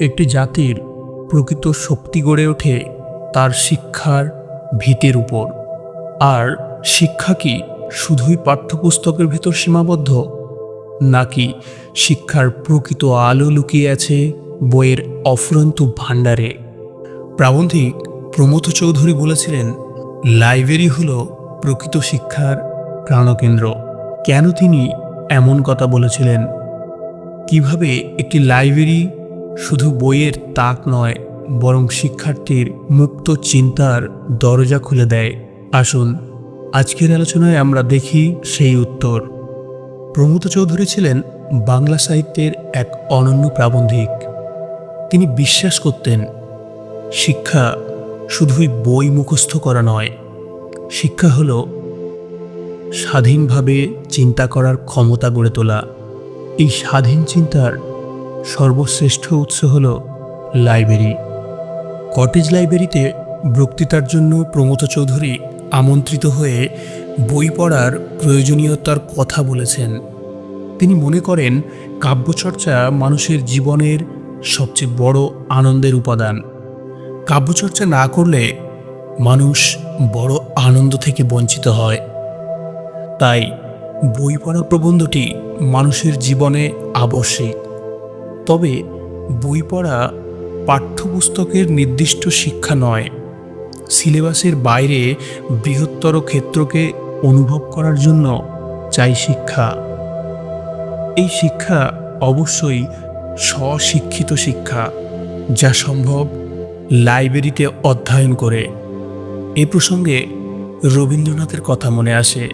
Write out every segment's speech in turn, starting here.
একটি জাতির প্রকৃত শক্তি গড়ে ওঠে তার শিক্ষার ভিতের উপর। আর শিক্ষা কি শুধুই পাঠ্যপুস্তকের ভেতর সীমাবদ্ধ, নাকি শিক্ষার প্রকৃত আলো লুকিয়ে আছে বইয়ের অফুরন্ত ভাণ্ডারে? প্রাবন্ধিক প্রমথ চৌধুরী বলেছিলেন, লাইব্রেরি হলো প্রকৃত শিক্ষার প্রাণকেন্দ্র। কেন তিনি এমন কথা বলেছিলেন? কীভাবে একটি লাইব্রেরি শুধু বইয়ের তাক নয়, বরং শিক্ষার্থীর মুক্ত চিন্তার দরজা খুলে দেয়। আসুন, আজকের আলোচনায় আমরা দেখি সেই উত্তর। প্রমথ চৌধুরী ছিলেন বাংলা সাহিত্যের এক অনন্য প্রাবন্ধিক। তিনি বিশ্বাস করতেন, শিক্ষা শুধুই বই মুখস্থ করা নয়, শিক্ষা হল স্বাধীনভাবে চিন্তা করার ক্ষমতা গড়ে তোলা। এই স্বাধীন চিন্তার সর্বশ্রেষ্ঠ উৎস হল লাইব্রেরি। কটেজ লাইব্রেরিতে বক্তৃতার জন্য প্রমোদ চৌধুরী আমন্ত্রিত হয়ে বই পড়ার প্রয়োজনীয়তার কথা বলেছেন। তিনি মনে করেন, কাব্যচর্চা মানুষের জীবনের সবচেয়ে বড় আনন্দের উপাদান। কাব্যচর্চা না করলে মানুষ বড় আনন্দ থেকে বঞ্চিত হয়। তাই বই পড়া প্রবন্ধটি মানুষের জীবনে আবশ্যিক। তবে বই পড়া পাঠ্যপুস্তকের নির্দিষ্ট শিক্ষা নয়, সিলেবাসের বাইরে বৃহত্তর ক্ষেত্রকে অনুভব করার জন্য চাই শিক্ষা। এই শিক্ষা অবশ্যই স্বশিক্ষিত শিক্ষা, যা সম্ভব লাইব্রেরিতে অধ্যয়ন করে। এ প্রসঙ্গে রবীন্দ্রনাথের কথা মনে আসে,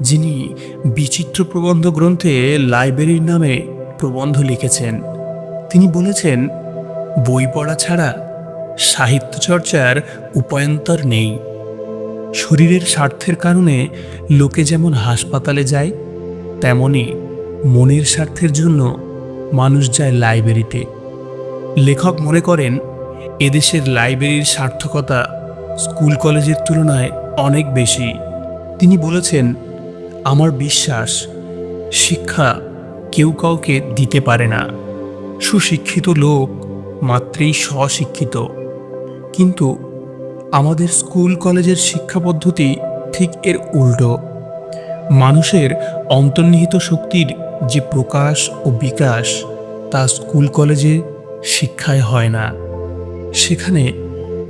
যিনি বিচিত্র প্রবন্ধ গ্রন্থে লাইব্রেরির নামে প্রবন্ধ লিখেছেন। তিনি বলেছেন, বই পড়া ছাড়া সাহিত্য চর্চার উপায়ন্তর নেই। শরীরের স্বার্থের কারণে লোকে যেমন হাসপাতালে যায়, তেমনি মনের স্বার্থের জন্য মানুষ যায় লাইব্রেরিতে। লেখক মনে করেন, এদেশের লাইব্রেরির সার্থকতা স্কুল কলেজের তুলনায় অনেক বেশি। তিনি বলেছেন, আমার বিশ্বাস, শিক্ষা কেউ কাউকে দিতে পারে না। সুশিক্ষিত লোক মাত্রেই স্বশিক্ষিত। কিন্তু আমাদের স্কুল, কলেজের শিক্ষা পদ্ধতি ঠিক এর উল্টো। মানুষের অন্তর্নিহিত শক্তির যে প্রকাশ ও বিকাশ তা স্কুল, কলেজে শিক্ষায় হয় না। সেখানে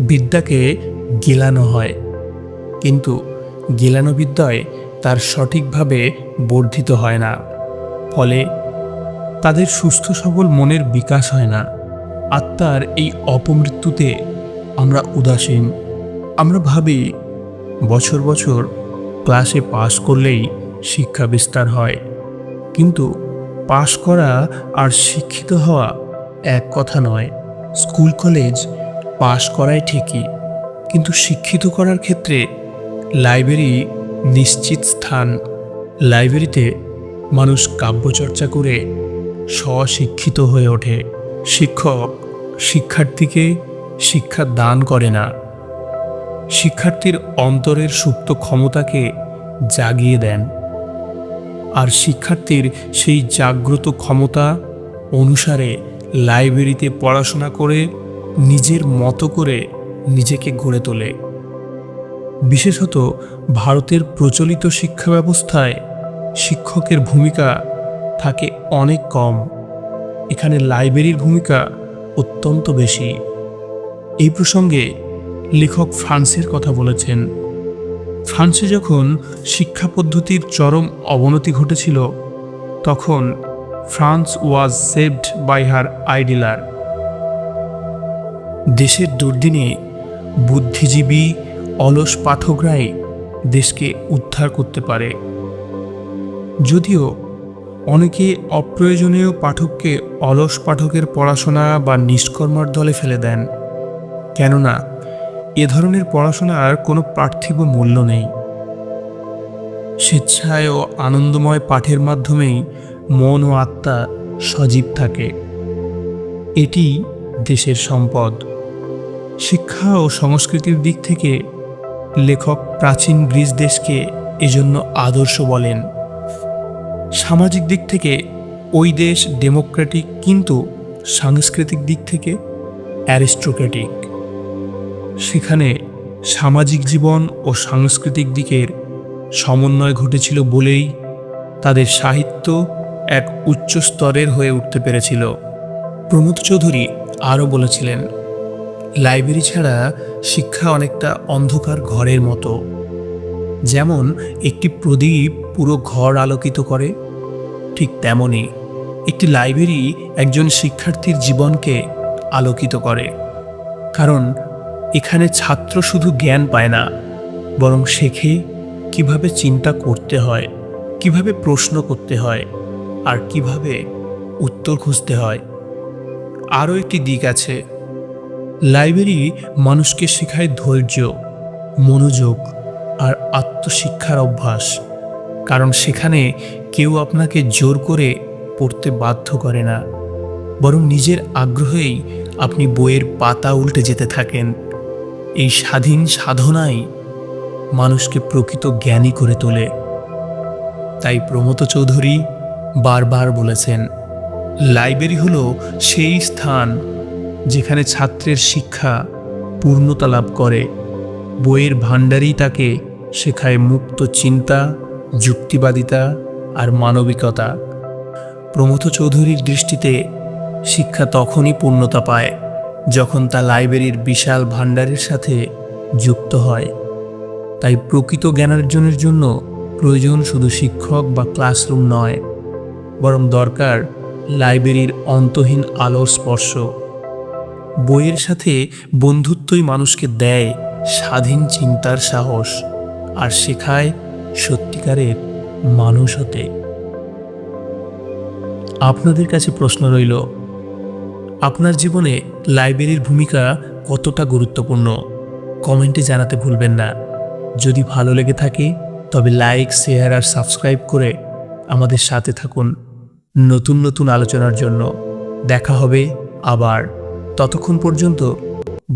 বিদ্যাকে গেলানো হয়। কিন্তু গেলানো বিদ্যায় তার সঠিকভাবে বর্ধিত হয় না। ফলে তাদের সুস্থ সবল মনের বিকাশ হয় না। আত্মার এই অপমৃত্যুতে আমরা উদাসীন। আমরা ভাবি, বছর বছর ক্লাসে পাশ করলেই শিক্ষা বিস্তার হয়। কিন্তু পাশ করা আর শিক্ষিত হওয়া এক কথা নয়। স্কুল, কলেজ পাশ করাই ঠিকই। কিন্তু শিক্ষিত করার ক্ষেত্রে লাইব্রেরি নিশ্চিত স্থান। লাইব্রেরিতে মানুষ কাব্যচর্চা করে স্বশিক্ষিত হয়ে ওঠে। শিক্ষক শিক্ষার্থীকে শিক্ষা দান করে না। শিক্ষার্থীর অন্তরের সুপ্ত ক্ষমতাকে জাগিয়ে দেন। আর শিক্ষার্থীর সেই জাগ্রত ক্ষমতা অনুসারে লাইব্রেরিতে পড়াশোনা করে নিজের মতো করে নিজেকে গড়ে তোলে। বিশেষত ভারতের প্রচলিত শিক্ষা ব্যবস্থায় শিক্ষকের ভূমিকা থাকে অনেক কম। এখানে লাইব্রেরির ভূমিকা অত্যন্ত বেশি। এই প্রসঙ্গে লেখক ফ্রান্সের কথা বলেছেন। ফ্রান্সে যখন শিক্ষা পদ্ধতির চরম অবনতি ঘটেছিল, তখন France was saved by her আইডিলার। দেশের দুর্দিনে বুদ্ধিজীবী, অলস পাঠকরাই দেশকে উদ্ধার করতে পারে। যদিও অনেকে অপ্রয়োজনীয় পাঠককে অলস পাঠকের পড়াশোনা বা নিষ্কর্মার দলে ফেলে দেন। কেননা, এ ধরনের পড়াশোনার কোনো পার্থিব মূল্য নেই। স্বেচ্ছায় ও আনন্দময় পাঠের মাধ্যমেই মন ও আত্মা সজীব থাকে। এটি দেশের সম্পদ। শিক্ষা ও সংস্কৃতির দিক থেকে লেখক প্রাচীন গ্রিস দেশকে এজন্য আদর্শ বলেন। সামাজিক দিক থেকে ওই দেশ ডেমোক্রেটিক কিন্তু সাংস্কৃতিক দিক থেকে অ্যারিস্টোক্রেটিক। সেখানে সামাজিক জীবন ও সাংস্কৃতিক দিকের সমন্বয় ঘটেছিল বলেই তাদের সাহিত্য এক উচ্চ স্তরের হয়ে উঠতে পেরেছিল। প্রমোদ চৌধুরী আরও বলেছিলেন, লাইব্রেরি ছাড়া শিক্ষা অনেকটা অন্ধকার ঘরের মতো। যেমন একটি প্রদীপ পুরো ঘর আলোকিত করে, ঠিক তেমনই একটি লাইব্রেরি একজন শিক্ষার্থীর জীবনকে আলোকিত করে। কারণ এখানে ছাত্র শুধু জ্ঞান পায় না, বরং শেখে কীভাবে চিন্তা করতে হয়, কীভাবে প্রশ্ন করতে হয়, আর কীভাবে উত্তর খুঁজতে হয়। আরও একটি দিক আছে। লাইব্রেরি মানুষকে শেখায় ধৈর্য, মনোযোগ আর আত্মশিক্ষার অভ্যাস। কারণ সেখানে কেউ আপনাকে জোর করে পড়তে বাধ্য করে না। বরং নিজের আগ্রহেই আপনি বইয়ের পাতা উল্টে যেতে থাকেন। এই স্বাধীন সাধনাই মানুষকে প্রকৃত জ্ঞানী করে তোলে। তাই প্রমোদ চৌধুরী বারবার বলেছেন, লাইব্রেরি হলো সেই স্থান যেখানে ছাত্রের শিক্ষা পূর্ণতা লাভ করে। বইয়ের ভাণ্ডারই তাকে শেখায় মুক্ত চিন্তা, যুক্তিবাদিতা আর মানবিকতা। প্রমথ চৌধুরীর দৃষ্টিতে শিক্ষা তখনই পূর্ণতা পায় যখন তা লাইব্রেরির বিশাল ভাণ্ডারের সাথে যুক্ত হয়। তাই প্রকৃত জ্ঞানার্জনের জন্য প্রয়োজন শুধু শিক্ষক বা ক্লাসরুম নয়, বরং দরকার লাইব্রেরির অন্তহীন আলোর স্পর্শ। বইয়ের সাথে বন্ধুত্বই মানুষকে দেয় স্বাধীন চিন্তার সাহস আর শেখায় সত্যিকারের মানুষ হতে। আপনাদের কাছে প্রশ্ন রইল, আপনার জীবনে লাইব্রেরির ভূমিকা কতটা গুরুত্বপূর্ণ? কমেন্টে জানাতে ভুলবেন না। যদি ভালো লেগে থাকে, তবে লাইক, শেয়ার আর সাবস্ক্রাইব করে আমাদের সাথে থাকুন নতুন নতুন আলোচনার জন্য। দেখা হবে আবার। ততক্ষণ পর্যন্ত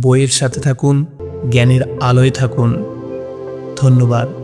বইয়ের সাথে থাকুন জ্ঞানের আলোয় থাকুন। ধন্যবাদ।